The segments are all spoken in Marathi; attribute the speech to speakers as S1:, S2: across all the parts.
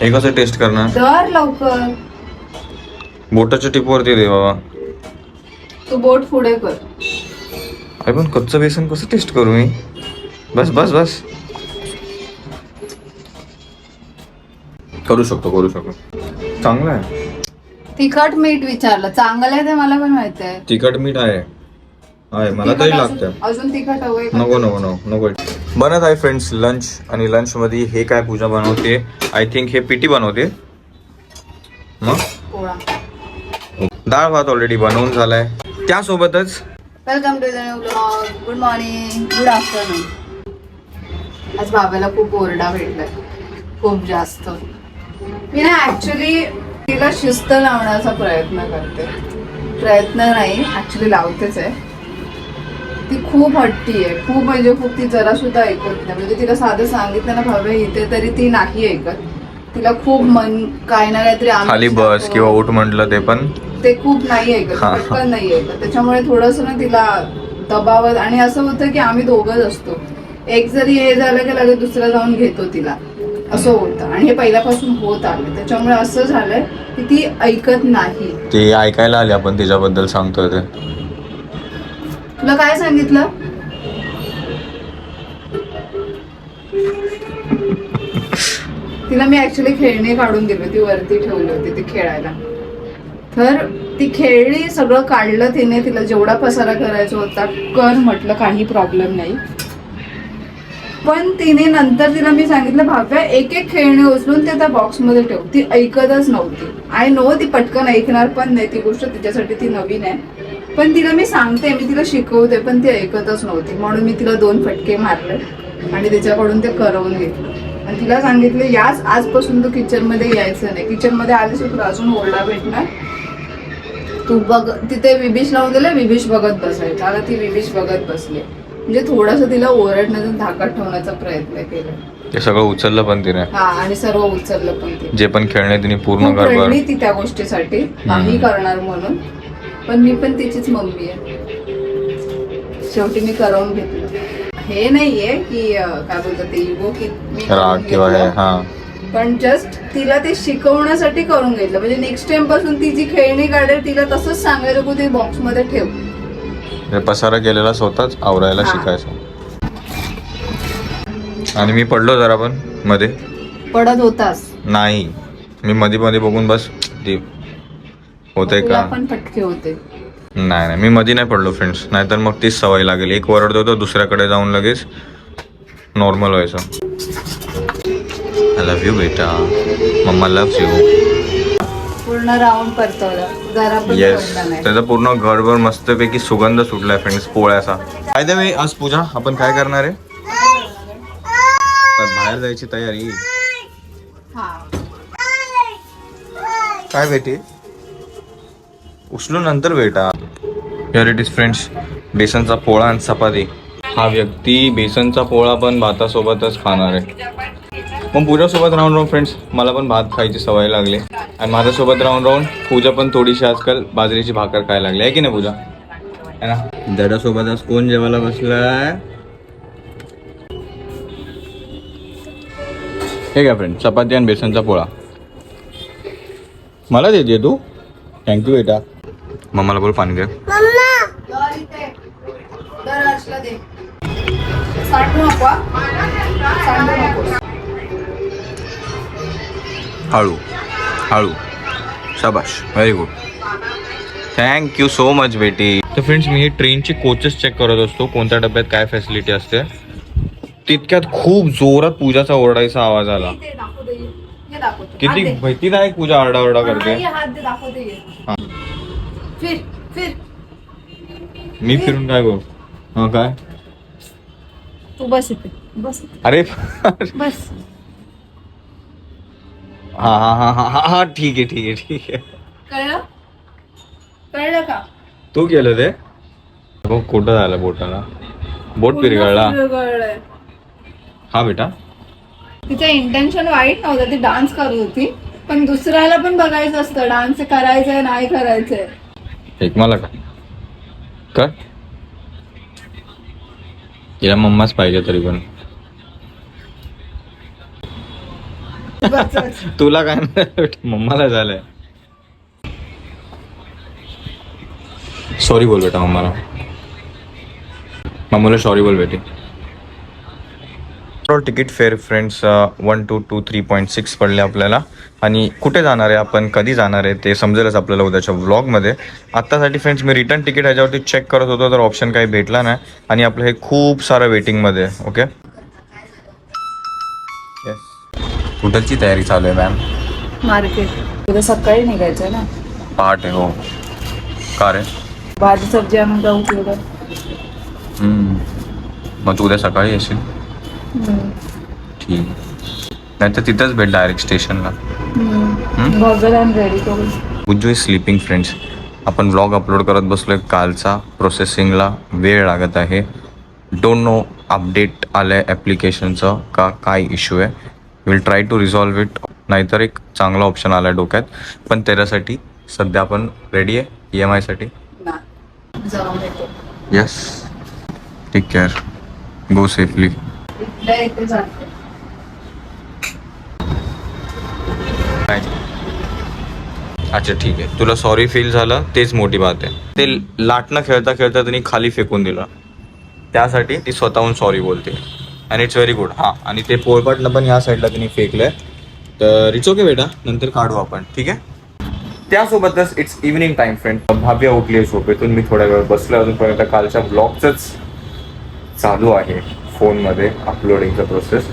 S1: हे कसं टेस्ट करणार.
S2: दर लवकर.
S1: बोटाच्या टिपवरती दे बाबा.
S2: तू बोट पुढे कर.
S1: अरे पण कच्चं बेसन कसं टेस्ट करू मी? बस बस बस. करू शकतो करू शकतो. चांगलं आहे.
S2: तिखट मीठ विचारलं. चांगलं आहे ते मला पण माहीत आहे.
S1: तिखट मीठ आहे. आहे मला तरी
S2: तिखट
S1: लागतं.
S2: अजून- अजून तिखट हवंय का?
S1: नको नको नको नको. बनत आहे फ्रेंड्स लंच आणि लंच मध्ये हे काय पूजा बनवते? आय थिंक हे पिटी बनवते. मग? डाळ भात ऑलरेडी बनवून झालाय. त्यासोबतच
S2: welcome to the new blog good morning good afternoon आज बाबाला खूप ओरडा भेटलाय. खूप जास्त. मी ना ऍक्च्युली तिला शिस्त लावण्याचा प्रयत्न करते. प्रयत्न नाही ऍक्च्युली लावतेच आहे. ती खूप हट्टी आहे. खूप म्हणजे खूप ती जरा सुद्धा ऐकत नाही. म्हणजे तिला साधं सांगितलं ना भावे इथे तरी ती नाही ऐकत. तिला खूप मन काय ना काहीतरी
S1: खाली बस. किंवा उठ म्हटलं ते पण.
S2: ते खूप नाही ऐकत. पटकन नाही ऐकत. त्याच्यामुळे थोडस ना तिला दबावत आणि असं होतं की आम्ही दोघच असतो. एक जरी हे झालं की लगेच दुसरा जाऊन घेतो तिला. असं होतं. आणि हे पहिल्यापासून होत आलं त्याच्यामुळे असं झालंय की ती ऐकत नाही.
S1: ते ऐकायला आले. आपण तिच्याबद्दल सांगतोय ते.
S2: तुला काय सांगितलं? तिला मी ऍक्च्युली खेळणी काढून दिली ती वरती ठेवली होती ती खेळायला. तर ती खेळणी सगळं काढलं तिने तिला जेवढा पसारा करायचा होता कर म्हटलं काही प्रॉब्लेम नाही. पण तिने नंतर तिला मी सांगितलं भाव्या एक एक खेळणी उचलून ते त्या बॉक्समध्ये ठेव. ती ऐकतच नव्हती. आय नो ती पटकन ऐकणार पण नाही ती गोष्ट तिच्यासाठी ती नवीन आहे. पण तिला मी सांगते मी तिला शिकवते पण ती ऐकतच नव्हती. म्हणून मी तिला दोन फटके मारले आणि तिच्याकडून ते करवून घेतलं. आणि तिला सांगितलं याच आजपासून तू किचनमध्ये यायचं नाही. किचनमध्ये आलीस तुला अजून ओरडा भेटणार. तू बघ तिथे विभीश लावून दिलं विभीश बघत बसायचं. आता ती विभीश बघत बसली. म्हणजे थोडस तिला ओरडण्याचा धाकात ठेवण्याचा प्रयत्न केला.
S1: ते सगळं उचललं पण तिने.
S2: हा आणि सर्व उचललं पण ते
S1: जे पण खेळणे तिने पूर्ण
S2: खूप रडली ती त्या गोष्टीसाठी. नाही करणार म्हणून. पण मी पण तिचीच मम्मी आहे. शेवटी मी करवून घेतलं. हे नाहीये की काय बोलतात ते इगो की मी करून
S1: राग किंवा हे. हा.
S2: पण जस्ट तिला ते शिकवण्यासाठी करून घेतलं. म्हणजे नेक्स्ट टाइमपासून ती जी खेळणी काढेल तिला तसंच सांगायचं की ते बॉक्समध्ये ठेव
S1: पसारा केलेला स्वतःच आवरायला. शिकायचं. आणि मी पडलो जरा पण मध्ये.
S2: पडत होतास.
S1: नाही. मी मध्ये मध्ये बघून बस ते
S2: तुला
S1: का?
S2: पण फटके होते.
S1: नाही नाही. मी मध्ये नाही पडलो फ्रेंड्स नाहीतर मग तीच सवय लागेल. एक वरडतो तर दुसऱ्याकडे जाऊन लगेच नॉर्मल व्हायचं. आय लव्ह यू बेटा. मम्मा लव्ह यू
S2: पूर्ण राऊंड परतवलं.
S1: येस त्याचा पूर्ण घरभर मस्तपैकी सुगंध सुटलाय फ्रेंड्स पोळ्याचा. काय दे आज पूजा. आपण काय करणार आहे? तर बाहेर जायची तयारी.
S2: हा.
S1: काय बेटी? उचलू नंतर बेटा. हिअर इट इज फ्रेंड्स बेसनचा पोळा आणि चपाती. हा व्यक्ती बेसनचा पोळा पण भातासोबतच खाणार आहे. मग पूजासोबत राहून राहून फ्रेंड्स मला पण भात खायची सवय लागली. आणि माझ्यासोबत राहून राहून पूजा पण थोडीशी आजकाल बाजरीची भाकर खायला लागली. आहे की नाही पूजा? है ना? दादासोबत आज कोण जेवायला बसलाय? हे काय फ्रेंड चपाती आणि बेसनचा पोळा. मला देते तू. थँक्यू बेटा. मम्माला बोल पाणी
S2: नकोस.
S1: हळू. हळू. शाबाश. Very good thank you so much बेटी. तर फ्रेंड्स मी ही ट्रेनची कोचेस चेक करत असतो. कोणत्या डब्यात काय फॅसिलिटी असते? तितक्यात खूप जोरात पूजाचा ओरडायचा आवाज आला.
S2: ये. ये
S1: किती
S2: दे.
S1: भीतीदायक पूजा आरडाओरडा
S2: हा,
S1: करते.
S2: फिर फिर।
S1: मी फिरून काय करू? हा काय?
S2: तू बस इथे बस इथे.
S1: अरे
S2: बस.
S1: हा हा हा हा हा हा ठीक आहे ठीक आहे ठीक आहे.
S2: कळलं? कळलं का?
S1: तू केलं ते? बघ कुठं झालं बोटाला? बोट पिरगळला.
S2: पिरगळलंय.
S1: हा बेटा.
S2: तिचं इंटेन्शन वाईट नव्हतं ती डान्स करत होती. पण दुसऱ्याला पण बघायचं असतं डान्स करायचंय नाही करायचंय.
S1: एक मला का कर. तिला मम्माच पाहिजे तरी पण. तुला काय नाही मम्माला झालंय. सॉरी बोल बेटा मम्माला. मम्मीला सॉरी बोल बेटी. Ticket fare friends one two two three point six पडले आपल्याला. आणि कुठे जाणार आहे आपण कधी जाणार आहे ते समजेलच आपल्याला उद्याच्या व्लॉगमध्ये आत्तासाठी फ्रेंड्स मी रिटर्न तिकीट ह्याच्यावरती चेक करत होतो तर ऑप्शन काही भेटला नाही. आणि आपलं हे खूप सारं वेटिंगमध्ये आहे ओके कुठलची तयारी चालू आहे मॅम
S2: मार्केट. उद्या सकाळी निघायचं ना?
S1: पहाटे हो. का रे?
S2: भाजी सब्जी आणून जाऊ.
S1: मग तू उद्या सकाळी येशील? ठीक. नाही तर तिथंच भेट डायरेक्ट स्टेशनला
S2: goggle ready
S1: Ujju is sleeping friends आपण व्लॉग अपलोड करत बसलोय. कालचा प्रोसेसिंगला वेळ लागत आहे. डोंट नो अपडेट आलं आहे ॲप्लिकेशनचं का काय इश्यू आहे. Will try to resolve it नाहीतर एक चांगला ऑप्शन आला आहे डोक्यात. पण त्याच्यासाठी सध्या आपण रेडी आहे. E M आयसाठी yes take care go safely
S2: इथल्या इथे जाते
S1: अच्छा ठीक आहे. तुला सॉरी फील झालं तेच मोठी बात आहे. ते लाटणं खेळता खेळता त्यांनी खाली फेकून दिलं. त्यासाठी ती स्वतःहून सॉरी बोलते. अँड इट्स व्हेरी गुड हां आणि ते पोळपाटनं पण या साईडला त्यांनी फेकलंय. तर इट्स ओके बेटा नंतर काढू आपण ठीक आहे? त्यासोबतच it's evening time friend Bhavya उठली आहे झोपेतून. मी थोड्या वेळ बसलो अजूनपर्यंत कालच्या ब्लॉगचंच चालू आहे. फोनमध्ये अपलोडिंगचं प्रोसेस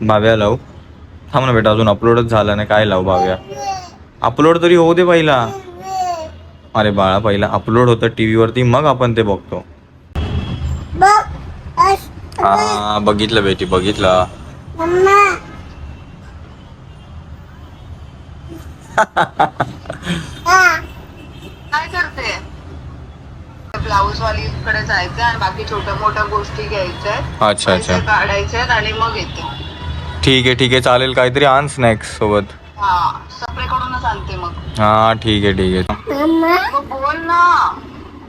S1: भाव्या लावू. थांब ना बेटा अजून अपलोडच झालं नाही. काय लावू भाव्या? अपलोड तरी होऊ दे पहिला. अरे बाळा पहिला अपलोड होतं टी व्हीवरती मग आपण ते बघतो. हा बघितलं बेटी बघितलं
S2: काय करते ब्लाऊज वालीकडे जायचंय आणि बाकी छोट्या मोठ्या गोष्टी घ्यायच्या आहेत
S1: अच्छा अच्छा
S2: पैसे काढायचे आहेत आणि मग येते.
S1: ठीक आहे ठीक आहे. चालेल काहीतरी आण स्नॅक्स सोबत.
S2: हा सपरेकडूनच आणते मग.
S1: हा ठीक आहे ठीक आहे.
S2: मग बोल ना.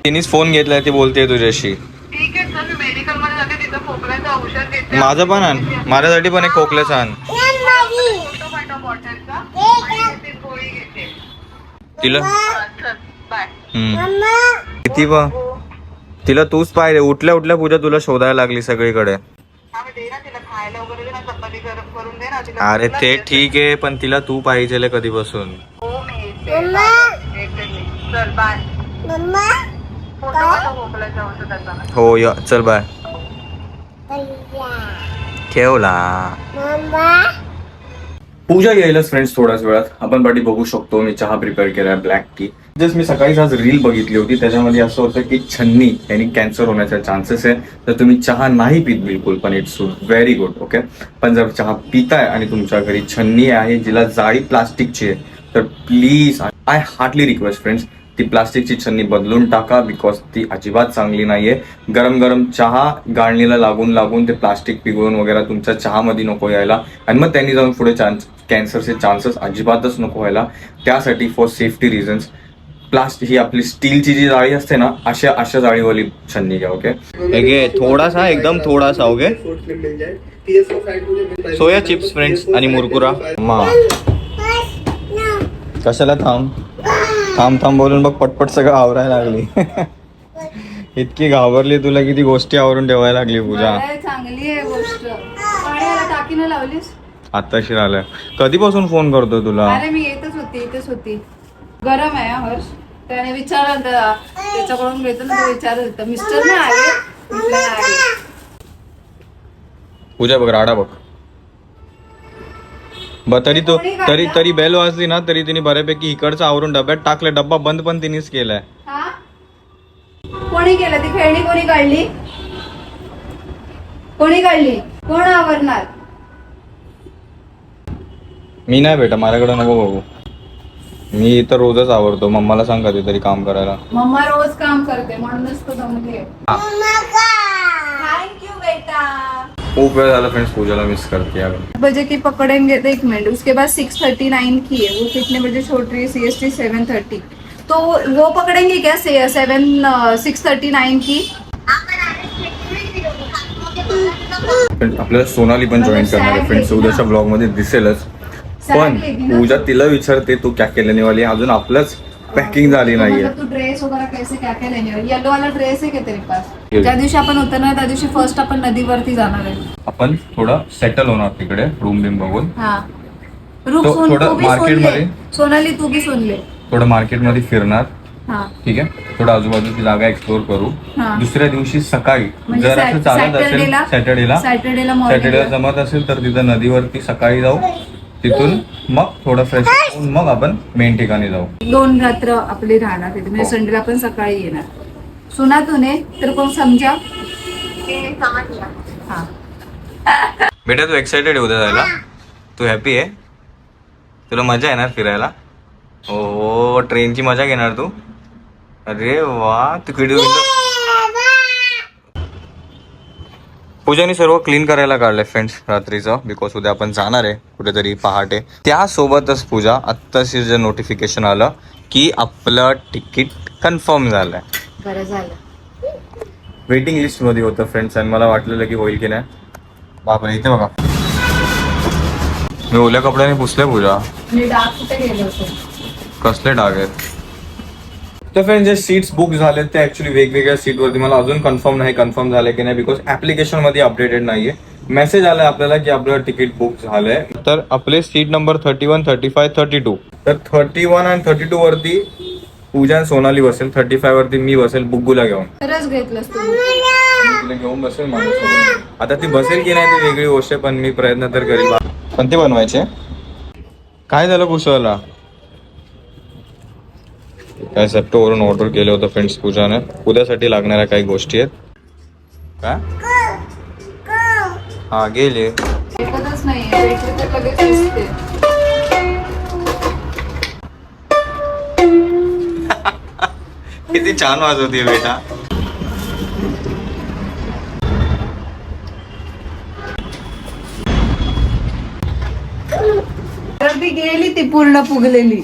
S1: तिनेच फोन घेतलाय ती बोलते तुझ्याशी.
S2: ठीक आहे चल मी मेडिकलमध्ये जाते तिथं खोकल्याचं औषध घेते
S1: माझं पण आण. माझ्यासाठी पण एक खोकल्याचं आण.
S2: फोटो पाठव बॉटलचा आणि ती गोळी घेते
S1: तिला?
S2: हा, चल बाय
S1: हम्म. किती ब? तिला तूच पाहिजे. उठल्या उठल्या पूजा तुला शोधायला लागली सगळीकडे. अरे ते ठीक आहे पण तिला तू पाहिजे कधीपासून.
S2: हो चल बाय
S1: हो या चल बाय ठेवला. पूजा येईलच फ्रेंड्स थोड्याच वेळात. आपण पाठी बघू शकतो. मी चहा प्रिपेअर केलाय ब्लॅक टी जस्ट मी सकाळीच आज रील बघितली होती. त्याच्यामध्ये असं होतं की छन्नी यांनी कॅन्सर होण्याचा चान्सेस आहे. तर तुम्ही चहा नाही पित बिलकुल पण इट्स व्हेरी गुड ओके पण जर चहा पिताय आणि तुमच्या घरी छन्नी आहे जिला जाळी प्लास्टिकची आहे तर please I hardly request friends ती प्लास्टिकची छन्नी बदलून टाका बिकॉज ती अजिबात चांगली नाहीये. गरम गरम चहा गाळणीला लागून लागून ते प्लास्टिक पिघळून वगैरे तुमच्या चहामध्ये नको यायला. आणि मग त्यांनी जाऊन पुढे चान्स कॅन्सरचे चान्सेस अजिबातच नको व्हायला. त्यासाठी फॉर सेफ्टी रिझन्स प्लास्टिक ही आपली स्टीलची जी जाळी असते ना अशा अशा जाळीवाली छन्नी घ्या ओके थोडासा एकदम थोडासा ओके सोया चिप्स फ्रेंड्स आणि मुरकुरा. मा. कशाला थांब? थांब थांब बोलून बघ पटपट सगळं आवरायला लागली. इतकी घाबरली तुला किती गोष्टी आवरून ठेवायला लागली पूजा.
S2: चांगली आहे गोष्ट.
S1: आलं कधीपासून फोन करतो तुला?
S2: अरे मी येतच होती इथेच होती. गरम आहे हर्ष. त्याने विचारलं त्या- त्याच्याकडून घेतो ना तो विचारत होता मिस्टर नाही आले? म्हटलं नाही. आले.
S1: पूजा बघ राडा बघ. ब तरी तो
S2: कोणी काढला?
S1: तरी तरी बेल वाजली ना तरी तिने बऱ्यापैकी इकडचं आवरून डब्यात टाकलं डब्बा बंद पण तिनेच केलाय.
S2: हा? कोणी केलं? ती खेळणी कोणी काढली? कोणी काढली? कोण आवरणार?
S1: मी नाही बेटा माझ्याकडे नको बघू. मी तर रोजच आवडतो मम्माला सांग कधीतरी काम करायला.
S2: मम्मा रोज काम करते म्हणूनच तो थँक्यू बेटा.
S1: खूप वेळ झाला फ्रेंड्स पूजाला मिस करते
S2: बजे की पकड़ेंगे तो एक मिनट उसके बाद सिक्स थर्टी नाइन की है वो कितने बजे छोड़ रही है? C S T seven thirty तो वो पकड़ेंगे क्या? सेवन सिक्स थर्टी नाइन की?
S1: आपल्याला सोनाली पण जॉईन करणार आहे. फ्रेंड्स उद्याच्या ब्लॉगमध्ये दिसेलच. पण पूजा तिला विचारते तू क्या केल्याने वाली अजून आपलंच पॅकिंग झाली नाहीये.
S2: तू ड्रेस वगैरे कैसे क्या क्या लेने येलो वाला ड्रेस आहे का तेरे पास. ज्या दिवशी आपण उतरणार त्या दिवशी फर्स्ट आपण नदीवरती जाणार आहे.
S1: आपण थोडं सेटल होणार तिकडे रूम बिम बघून.
S2: हा. रुक
S1: तो-
S2: सोन
S1: थोडं
S2: तू
S1: market
S2: ले
S1: मध्ये-
S2: सोनाली तू भी सुन ले
S1: थोडं मार्केटमध्ये फिरणार.
S2: हा.
S1: ठीक आहे? थोडं आजूबाजूची जागा एक्सप्लोर करू.
S2: हा.
S1: दुसऱ्या दिवशी सकाळी
S2: म्हणजे
S1: जर असं चालत असेल
S2: सॅटर्डेला
S1: सॅटर्डेला
S2: सॅटर्डेला
S1: सॅटर्डेला
S2: मॉर्निंग
S1: जमत असेल तर तिथं नदीवरती सकाळी जाऊ. तिथून मग थोडं फ्रेश होऊन मग आपण मेन ठिकाणी जाऊ.
S2: दोन रात्र आपली राहणार तिथे म्हणजे. संडेला आपण सकाळी येणार. सुना तूने तर कोण समजा? हा.
S1: बेटा तू एक्साइटेड आहे उद्या जायला? तू हॅपी आहे? तुला मजा येणार फिरायला? हो ट्रेनची मजा घेणार तू? अरे वा तू किती पूजाने सर्व क्लीन करायला काढलंय फ्रेंड्स रात्रीचं बिकॉज उद्या आपण जाणार आहे कुठेतरी पहाटे. त्यासोबतच पूजा आत्ताशी जे नोटिफिकेशन आलं की आपलं तिकीट कन्फर्म झालंय.
S2: बरं झालं.
S1: वेटिंग लिस्टमध्ये होतं फ्रेंड्स आणि मला वाटलेलं की होईल की नाही. बापरे इथे बघा. मी ओल्या कपड्याने पुसले पूजा.
S2: मी डाक कुठे गेलो होतो?
S1: कसले डाग आहेत? तर फ्रेंड जे सीट्स बुक झाले ते ऍक्च्युली वेगवेगळ्या सीट वरती. मला अजून कन्फर्म नाही कन्फर्म झाले की नाही बिकॉज ऍप्लिकेशनमध्ये अपडेटेड नाहीये. मेसेज आलाय आपल्याला की आपलं तिकीट बुक झालंय. तर आपले seat number thirty one thirty five thirty two तर थर्टी वन आणि थर्टी टू वरती पूजा सोनाली बसेल. थर्टी फाय वरती मी बसेल बुग्गूला घेऊन.
S2: खरंच घेतलंस तू.
S1: तुला घेऊन बसेल माझ्यासोबत आता ती बसेल की नाही ती वेगळी गोष्ट आहे पण मी प्रयत्न तर करेल पण ते बनवायचे. काय झालं कुशलला काय सेप्टोवरून ऑर्डर केलं होतं फ्रेंड्स पूजाने. उद्यासाठी लागणाऱ्या काही गोष्टी आहेत. काय? हा गेले. किती छान वाजवते बेटा.
S2: गेली ती पूर्ण फुगलेली.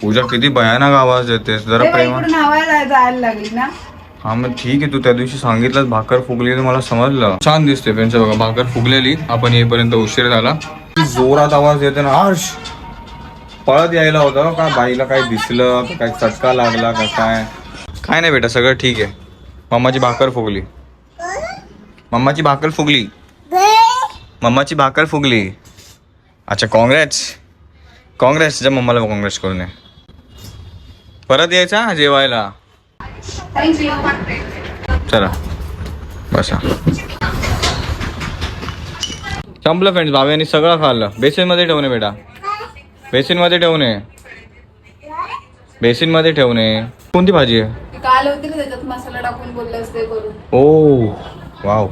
S1: पूजा किती भयानक आवाज देते जरा प्रेमा
S2: जायला लागली ना.
S1: हा मग ठीक आहे तू त्या दिवशी सांगितलं भाकर फुगली तर मला समजलं. छान दिसते त्यांच्या बघा भाकर फुगलेली. आपण येईपर्यंत उशीर झाला. जोरात आवाज येते ना हर्ष! पळत यायला होता का बाईला काय दिसलं काय चटका लागला का काय? काय नाही बेटा सगळं ठीक आहे. मम्माची भाकर फुगली. मम्माची भाकर फुगली. मम्माची भाकर फुगली. अच्छा काँग्रेस काँग्रेस तुझ्या मम्माला काँग्रेस करून ये. परत यायचा जेवायला? चला बसा. संपलं फ्रेंड्स भाव्याने सगळं खाल्लं. बेसिनमध्ये ठेवणे बेटा. बेसिनमध्ये ठेवणे बेसिनमध्ये ठेवणे कोणती भाजी आहे?
S2: काल होती ना त्याच्यात मसाला टाकून बोललं ते करून.
S1: Oh wow.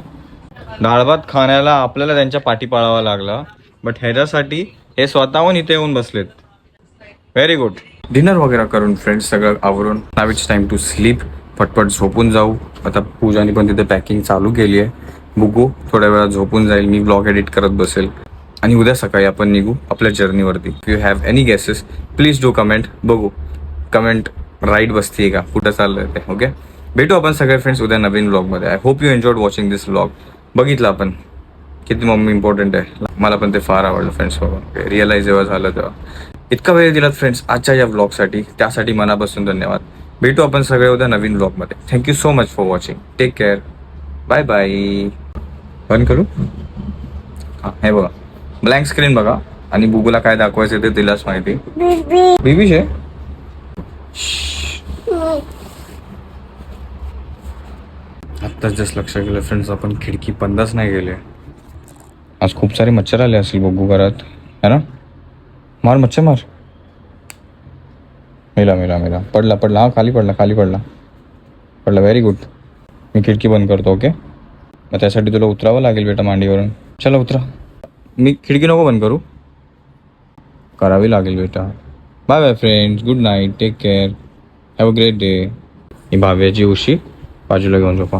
S1: डाळ भात खाण्याला आपल्याला त्यांच्या पाठी पाळावा लागला. बट ह्याच्यासाठी हे स्वतःहून इथे येऊन बसलेत. व्हेरी गुड डिनर वगैरे करून फ्रेंड्स सगळं आवरून नाव इट्स टाइम टू स्लीप पटपट झोपून जाऊ. आता पूजाने पण तिथे पॅकिंग चालू केली आहे. बुगू थोड्या वेळा झोपून जाईल. मी ब्लॉग एडिट करत बसेल. आणि उद्या सकाळी आपण निघू आपल्या जर्नीवरती you have any guesses please do comment बघू. कमेंट राईट बसते का? कुठं चाललंय ते ओके भेटू आपण सगळे फ्रेंड्स उद्या नवीन ब्लॉगमध्ये I hope you enjoyed watching this blog बघितलं आपण. किती मम्मी इम्पॉर्टंट आहे. मला पण ते फार आवडलं फ्रेंड्स बाबा रिअलाइज जेव्हा झालं तेव्हा. इतका वेळ दिलात फ्रेंड्स आजच्या या ब्लॉगसाठी त्यासाठी मनापासून धन्यवाद. भेटू आपण सगळे उद्या नवीन ब्लॉगमध्ये thank you so much for watching take care bye bye बंद करू? हां हे बघा. ब्लँक स्क्रीन बघा. आणि बुगूला काय दाखवायचं ते तिलाच माहिती? बेबीश आहे आत्ताच जस्ट लक्ष गेलं फ्रेंड्स आपण खिडकी बंदच नाही गेले आज खूप सारे मच्छर आले असेल बघू घरात. है ना? मार मच्छर मार। मेला मेला मेला। पडला पडला. हा खाली पडला खाली पडला. पडला व्हेरी गुड मी खिडकी बंद करतो ओके मग त्यासाठी तुला उतरावं लागेल बेटा मांडीवरून. चला उतरा. मी खिडकी नको बंद करू. करावी लागेल बेटा. Bye bye friends good night take care have a great day ही भाव्याची उशी बाजूला घेऊन झोपा.